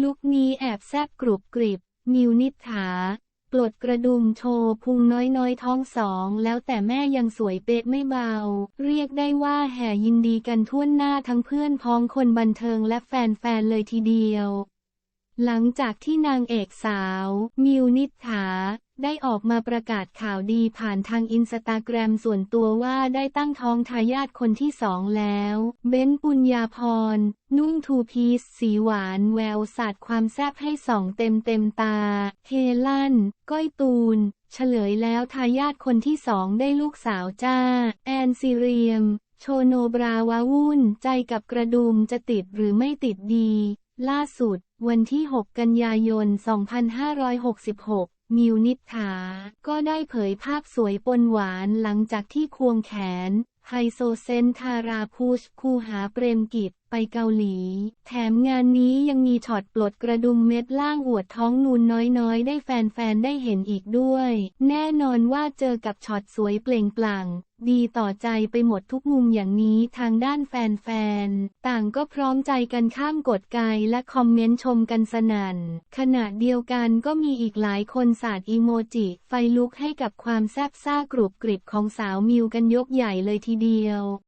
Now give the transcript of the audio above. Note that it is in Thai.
ลุคนี้แอบแซบกรุบกริบมิวนิษฐาปลดกระดุมโชว์พุงน้อยๆ ท้องสอง แล้วแต่แม่ยังสวยเป๊ะไม่เบา เรียกได้ว่าแห่ยินดีกันทั่วหน้าทั้งเพื่อนพ้องคนบันเทิงและแฟนๆเลยทีเดียว หลังจากที่นางเอกสาว มิวนิษฐา ได้ออกมาประกาศข่าวดีผ่านทางอินสตาแกรมส่วนตัวว่าได้ตั้งท้องทายาทคนที่สองแล้ว เบ้นปุญญาพร นุ่งทูพีซสีหวานแววสาดความแซ่บให้สองเต็มเต็มตา เฮลันก้อยตูน เฉลยแล้วทายาทคนที่สองได้ลูกสาวจ้า แอนซีเรียม โชโนบราวาวุ่นใจกับกระดุมจะติดหรือไม่ติดดี ล่าสุด วันที่ 6 กันยายน 2566 มิวนิษฐา ก็ได้เผยภาพสวยปนหวานหลังจากที่ควงแขน ไฮโซเซนทาราพุชคูหาเปรมกิจไปเกาหลี แถมงานนี้ยังมีช็อตปลดกระดุมเม็ดล่างอวดท้องนูนน้อยๆ ได้แฟนๆ ได้เห็นอีกด้วย แน่นอนว่าเจอกับช็อตสวยเปล่งปลั่ง ดีต่อใจไปหมดทุกมุมอย่างนี้ทางด้านแฟนๆ ต่างก็พร้อมใจกันข้ามกดไกลและคอมเมนต์ชมกันสนั่น ขณะเดียวกันก็มีอีกหลายคนสาดอีโมจิ ไฟลุกให้กับความแซ่บซ่ากรุบกริบของสาวมิวกันยกใหญ่เลยทีเดียว